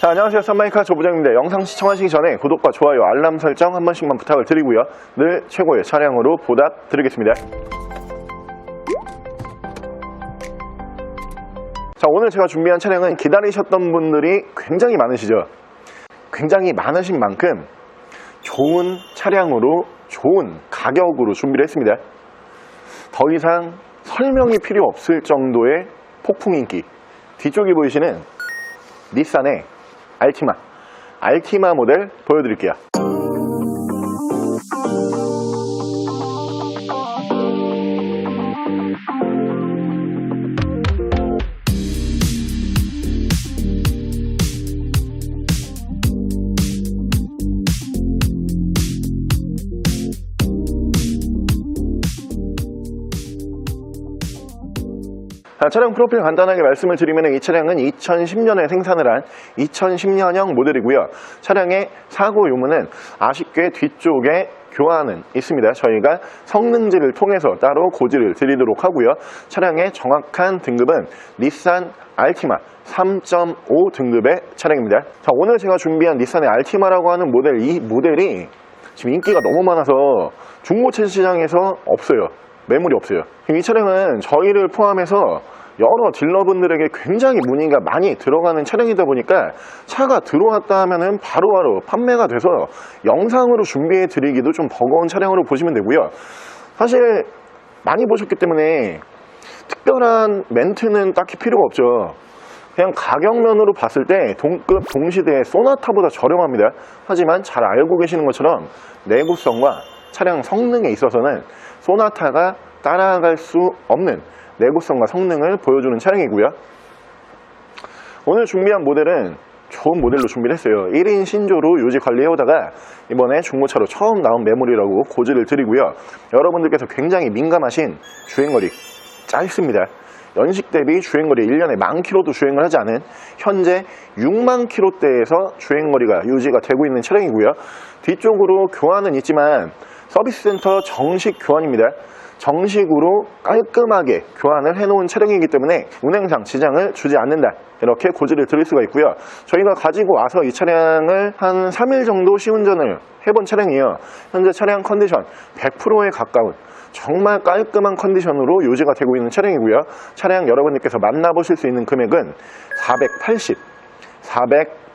자, 안녕하세요. 썬마이카 조부장입니다. 영상 시청하시기 전에 구독과 좋아요, 알람 설정 한 번씩만 부탁을 드리고요. 늘 최고의 차량으로 보답 드리겠습니다. 자, 오늘 제가 준비한 차량은 기다리셨던 분들이 굉장히 많으시죠? 굉장히 많으신 만큼 좋은 차량으로 좋은 가격으로 준비를 했습니다. 더 이상 설명이 필요 없을 정도의 폭풍 인기. 뒤쪽에 보이시는 닛산의 알티마. 알티마 모델 보여드릴게요. 차량 프로필 간단하게 말씀을 드리면 이 차량은 2010년에 생산을 한 2010년형 모델이고요. 차량의 사고 유무는 아쉽게 뒤쪽에 교환은 있습니다. 저희가 성능지를 통해서 따로 고지를 드리도록 하고요. 차량의 정확한 등급은 닛산 알티마 3.5 등급의 차량입니다. 자, 오늘 제가 준비한 닛산의 알티마라고 하는 모델, 이 모델이 지금 인기가 너무 많아서 중고차 시장에서 없어요. 매물이 없어요. 이 차량은 저희를 포함해서 여러 딜러분들에게 굉장히 문의가 많이 들어가는 차량이다 보니까 차가 들어왔다 하면은 바로 바로 판매가 돼서 영상으로 준비해 드리기도 좀 버거운 차량으로 보시면 되고요. 사실 많이 보셨기 때문에 특별한 멘트는 딱히 필요가 없죠. 그냥 가격면으로 봤을 때 동급 동시대의 소나타보다 저렴합니다. 하지만 잘 알고 계시는 것처럼 내구성과 차량 성능에 있어서는 소나타가 따라갈 수 없는 내구성과 성능을 보여주는 차량이고요. 오늘 준비한 모델은 좋은 모델로 준비를 했어요. 1인 신조로 유지 관리해오다가 이번에 중고차로 처음 나온 메모리라고 고지를 드리고요. 여러분들께서 굉장히 민감하신 주행거리 짧습니다. 연식 대비 주행거리 1년에 만 킬로도 주행을 하지 않은 현재 6만 킬로대에서 주행거리가 유지가 되고 있는 차량이고요. 뒤쪽으로 교환은 있지만 서비스 센터 정식 교환입니다. 정식으로 깔끔하게 교환을 해놓은 차량이기 때문에 운행상 지장을 주지 않는다. 이렇게 고지를 드릴 수가 있고요. 저희가 가지고 와서 이 차량을 한 3일 정도 시운전을 해본 차량이에요. 현재 차량 컨디션 100%에 가까운 정말 깔끔한 컨디션으로 유지가 되고 있는 차량이고요. 차량 여러분들께서 만나보실 수 있는 금액은 480,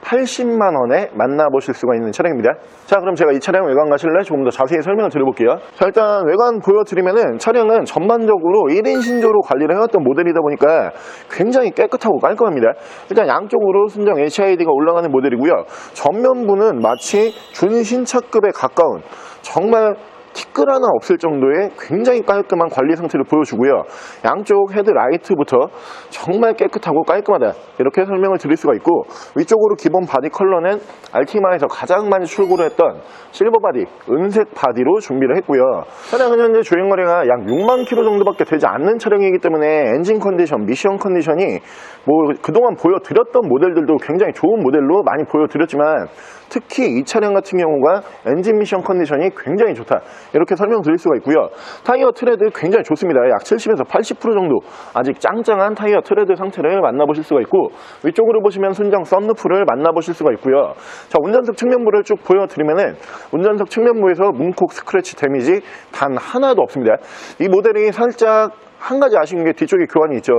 480만 원에 만나보실 수가 있는 차량입니다. 자, 그럼 제가 이 차량 외관 가실래 조금 더 자세히 설명을 드려볼게요. 자, 일단 외관 보여드리면은 차량은 전반적으로 1인 신조로 관리를 해왔던 모델이다 보니까 굉장히 깨끗하고 깔끔합니다. 일단 양쪽으로 순정 HID가 올라가는 모델이고요. 전면부는 마치 준신차급에 가까운 정말 티끌 하나 없을 정도의 굉장히 깔끔한 관리 상태를 보여주고요. 양쪽 헤드 라이트부터 정말 깨끗하고 깔끔하다. 이렇게 설명을 드릴 수가 있고 위쪽으로 기본 바디 컬러는 알티마에서 가장 많이 출고를 했던 실버 바디, 은색 바디로 준비를 했고요. 차량은 현재 주행 거리가 약 6만 킬로 정도밖에 되지 않는 차량이기 때문에 엔진 컨디션, 미션 컨디션이 뭐 그동안 보여드렸던 모델들도 굉장히 좋은 모델로 많이 보여드렸지만 특히 이 차량 같은 경우가 엔진 미션 컨디션이 굉장히 좋다. 이렇게 설명드릴 수가 있고요. 타이어 트레드 굉장히 좋습니다. 약 70에서 80% 정도 아직 짱짱한 타이어 트레드 상태를 만나보실 수가 있고 위쪽으로 보시면 순정 썬루프를 만나보실 수가 있고요. 자 운전석 측면부를 쭉 보여드리면은 운전석 측면부에서 문콕 스크래치 데미지 단 하나도 없습니다. 이 모델이 살짝 한 가지 아쉬운 게 뒤쪽에 교환이 있죠.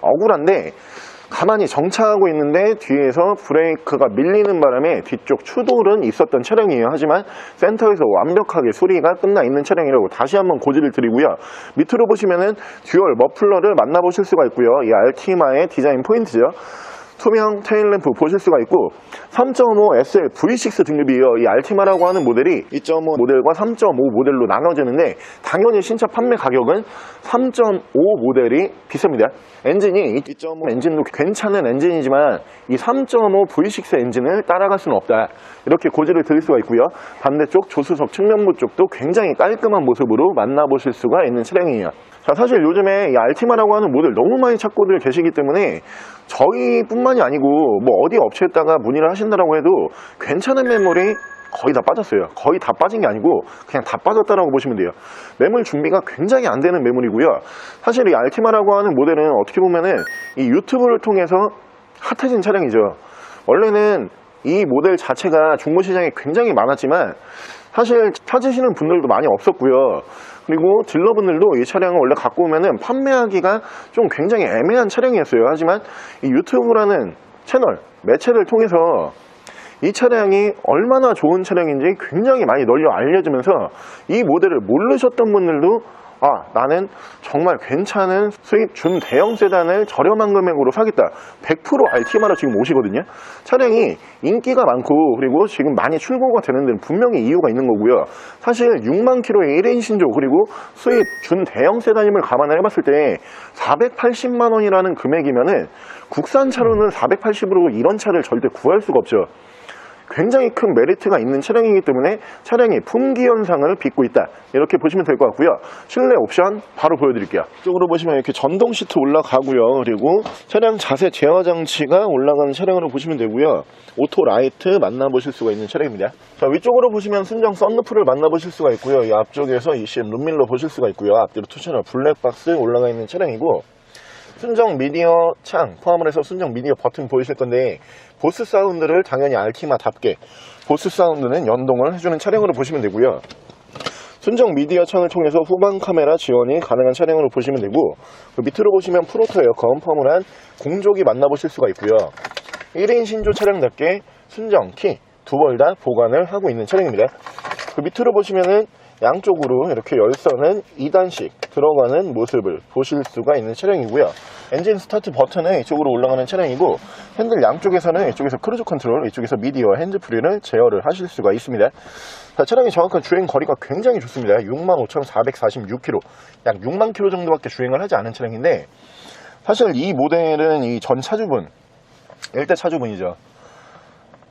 억울한데 가만히 정차하고 있는데 뒤에서 브레이크가 밀리는 바람에 뒤쪽 추돌은 있었던 차량이에요. 하지만 센터에서 완벽하게 수리가 끝나 있는 차량이라고 다시 한번 고지를 드리고요. 밑으로 보시면은 듀얼 머플러를 만나보실 수가 있고요. 이 알티마의 디자인 포인트죠. 투명 테일램프 보실 수가 있고 3.5 SL V6 등급이에요. 이 알티마라고 하는 모델이 2.5 모델과 3.5 모델로 나눠지는데 당연히 신차 판매 가격은 3.5 모델이 비쌉니다. 엔진이 2.5 엔진도 괜찮은 엔진이지만 이 3.5 V6 엔진을 따라갈 수는 없다. 이렇게 고지를 드릴 수가 있고요. 반대쪽 조수석 측면부 쪽도 굉장히 깔끔한 모습으로 만나보실 수가 있는 차량이에요. 자, 사실 요즘에 이 알티마라고 하는 모델 너무 많이 찾고들 계시기 때문에 저희뿐만이 아니고 뭐 어디 업체에다가 문의를 하신다라고 해도 괜찮은 메모리 거의 다 빠졌어요. 거의 다 빠진 게 아니고 그냥 다 빠졌다라고 보시면 돼요. 매물 준비가 굉장히 안 되는 매물이고요. 사실 이 알티마라고 하는 모델은 어떻게 보면은 이 유튜브를 통해서 핫해진 차량이죠. 원래는 이 모델 자체가 중고 시장에 굉장히 많았지만 사실 찾으시는 분들도 많이 없었고요. 그리고 딜러분들도 이 차량을 원래 갖고 오면은 판매하기가 좀 굉장히 애매한 차량이었어요. 하지만 이 유튜브라는 채널, 매체를 통해서 이 차량이 얼마나 좋은 차량인지 굉장히 많이 널리 알려지면서 이 모델을 모르셨던 분들도 아 나는 정말 괜찮은 수입 준 대형 세단을 저렴한 금액으로 사겠다. 100% RT마로 지금 오시거든요. 차량이 인기가 많고 그리고 지금 많이 출고가 되는 데는 분명히 이유가 있는 거고요. 사실 6만 킬로의 1인 신조 그리고 수입 준 대형 세단임을 감안을 해봤을 때 480만 원이라는 금액이면은 국산 차로는 480으로 이런 차를 절대 구할 수가 없죠 굉장히 큰 메리트가 있는 차량이기 때문에 차량이 품귀 현상을 빚고 있다. 이렇게 보시면 될 것 같고요. 실내 옵션 바로 보여드릴게요. 이쪽으로 보시면 이렇게 전동 시트 올라가고요. 그리고 차량 자세 제어 장치가 올라가는 차량으로 보시면 되고요. 오토 라이트 만나보실 수가 있는 차량입니다. 자 위쪽으로 보시면 순정 썬루프를 만나보실 수가 있고요. 이 앞쪽에서 이CM 룸밀러 보실 수가 있고요. 앞뒤로 투셔널 블랙박스 올라가 있는 차량이고 순정 미디어 창 포함을 해서 순정 미디어 버튼 보이실 건데 보스 사운드를 당연히 알티마답게 보스 사운드는 연동을 해주는 차량으로 보시면 되고요. 순정 미디어 창을 통해서 후방 카메라 지원이 가능한 차량으로 보시면 되고 그 밑으로 보시면 프로토 에어컨 포함을 한 공조기 만나보실 수가 있고요. 1인 신조 차량답게 순정 키 두 벌 다 보관을 하고 있는 차량입니다. 그 밑으로 보시면은 양쪽으로 이렇게 열선은 2단씩 들어가는 모습을 보실 수가 있는 차량이고요. 엔진 스타트 버튼은 이쪽으로 올라가는 차량이고 핸들 양쪽에서는 이쪽에서 크루즈 컨트롤, 이쪽에서 미디어 핸드프리를 제어를 하실 수가 있습니다. 자, 차량의 정확한 주행 거리가 굉장히 좋습니다. 65,446km, 약 6만 km 정도밖에 주행을 하지 않은 차량인데 사실 이 모델은 이 전 차주분, 일대 차주분이죠.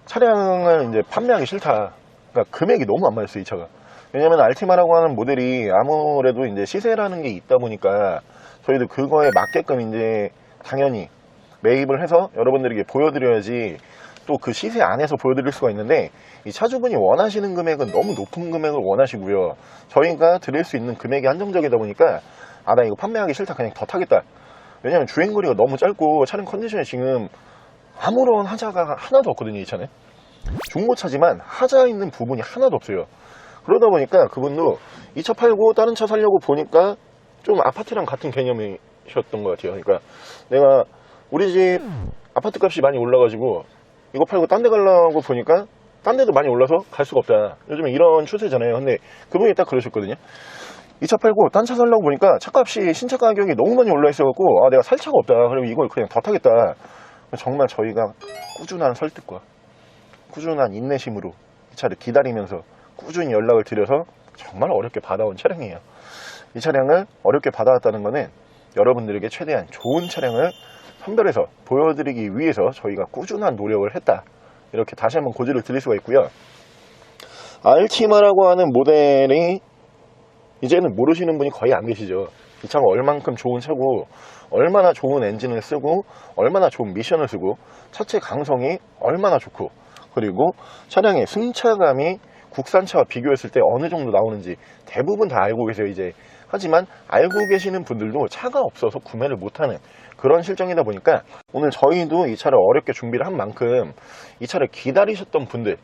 차량을 이제 판매하기 싫다. 그러니까 금액이 너무 안 맞았어요, 이 차가. 왜냐면 알티마라고 하는 모델이 아무래도 이제 시세라는 게 있다 보니까 저희도 그거에 맞게끔 이제 당연히 매입을 해서 여러분들에게 보여드려야지 또 그 시세 안에서 보여드릴 수가 있는데 이 차주분이 원하시는 금액은 너무 높은 금액을 원하시고요. 저희가 드릴 수 있는 금액이 한정적이다 보니까 아 나 이거 판매하기 싫다 그냥 더 타겠다. 왜냐면 주행거리가 너무 짧고 차량 컨디션이 지금 아무런 하자가 하나도 없거든요 이 차는 중고차지만 하자 있는 부분이 하나도 없어요 그러다 보니까 그분도 이 차 팔고 다른 차 살려고 보니까 좀 아파트랑 같은 개념이셨던 것 같아요. 그러니까 내가 우리 집 아파트 값이 많이 올라가지고 이거 팔고 딴 데 가려고 보니까 딴 데도 많이 올라서 갈 수가 없다. 요즘에 이런 추세잖아요. 근데 그분이 딱 그러셨거든요. 이 차 팔고 딴 차 살려고 보니까 차값이 신차 가격이 너무 많이 올라 있어갖고 아 내가 살 차가 없다. 그리고 이걸 그냥 더 타겠다. 정말 저희가 꾸준한 설득과 꾸준한 인내심으로 이 차를 기다리면서 꾸준히 연락을 드려서 정말 어렵게 받아온 차량이에요. 이 차량을 어렵게 받아왔다는 것은 여러분들에게 최대한 좋은 차량을 선별해서 보여드리기 위해서 저희가 꾸준한 노력을 했다. 이렇게 다시 한번 고지를 드릴 수가 있고요. 알티마라고 하는 모델이 이제는 모르시는 분이 거의 안 계시죠. 이 차가 얼만큼 좋은 차고 얼마나 좋은 엔진을 쓰고 얼마나 좋은 미션을 쓰고 차체 강성이 얼마나 좋고 그리고 차량의 승차감이 국산차와 비교했을 때 어느 정도 나오는지 대부분 다 알고 계세요 이제. 하지만 알고 계시는 분들도 차가 없어서 구매를 못하는 그런 실정이다 보니까 오늘 저희도 이 차를 어렵게 준비를 한 만큼 이 차를 기다리셨던 분들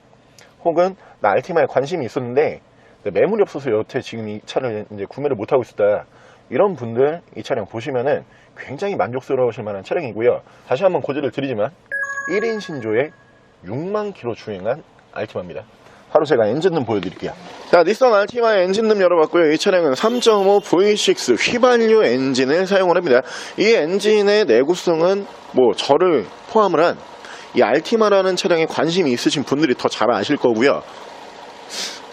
혹은 나 알티마에 관심이 있었는데 매물이 없어서 여태 지금 이 차를 이제 구매를 못하고 있었다. 이런 분들 이 차량 보시면은 굉장히 만족스러우실 만한 차량이고요. 다시 한번 고지를 드리지만 1인 신조에 6만 킬로 주행한 알티마입니다 바로 제가 엔진룸 보여드릴게요. 자, 닛산 알티마의 엔진룸 열어봤고요. 이 차량은 3.5 V6 휘발유 엔진을 사용을 합니다. 이 엔진의 내구성은 뭐 저를 포함을 한 이 알티마라는 차량에 관심이 있으신 분들이 더 잘 아실 거고요.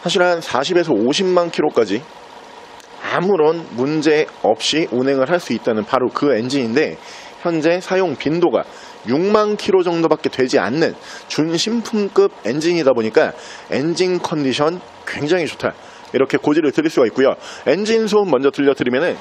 사실 한 40에서 50만 킬로까지 아무런 문제 없이 운행을 할 수 있다는 바로 그 엔진인데 현재 사용 빈도가 6만 킬로 정도밖에 되지 않는 준신품급 엔진이다 보니까 엔진 컨디션 굉장히 좋다. 이렇게 고지를 드릴 수가 있고요. 엔진 소음 먼저 들려드리면은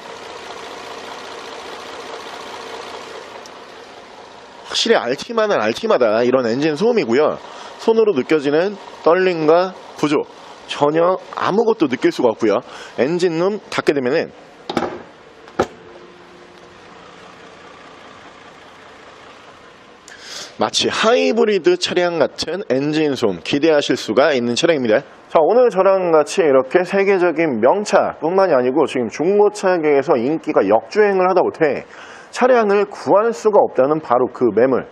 확실히 알티마는 알티마다 이런 엔진 소음이고요. 손으로 느껴지는 떨림과 부조 전혀 아무것도 느낄 수가 없고요. 엔진룸 닫게 되면은 마치 하이브리드 차량 같은 엔진 소음 기대하실 수가 있는 차량입니다. 자, 오늘 저랑 같이 이렇게 세계적인 명차 뿐만이 아니고 지금 중고차계에서 인기가 역주행을 하다 못해 차량을 구할 수가 없다는 바로 그 매물.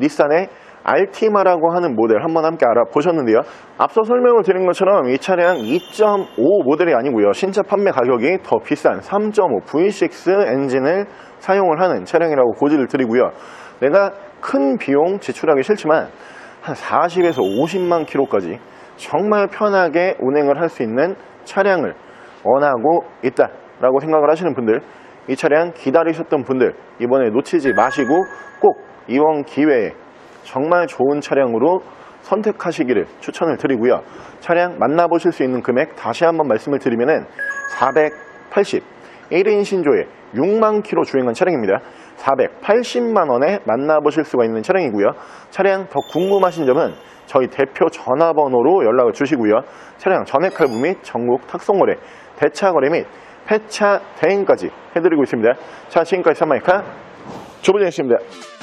닛산의 알티마라고 하는 모델 한번 함께 알아보셨는데요. 앞서 설명을 드린 것처럼 이 차량 2.5 모델이 아니고요. 신차 판매 가격이 더 비싼 3.5 V6 엔진을 사용을 하는 차량이라고 고지를 드리고요. 내가 큰 비용 지출하기 싫지만 한 40에서 50만 킬로까지 정말 편하게 운행을 할 수 있는 차량을 원하고 있다라고 생각을 하시는 분들 이 차량 기다리셨던 분들 이번에 놓치지 마시고 꼭 이번 기회에 정말 좋은 차량으로 선택하시기를 추천을 드리고요. 차량 만나보실 수 있는 금액 다시 한번 말씀을 드리면 은 480 1인 신조에 6만 킬로 주행한 차량입니다. 480만 원에 만나보실 수가 있는 차량이고요. 차량 더 궁금하신 점은 저희 대표 전화번호로 연락을 주시고요. 차량 전액 할부 및 전국 탁송거래, 대차 거래 및 폐차 대행까지 해드리고 있습니다. 자, 지금까지 산마이카 조부진이었습니다.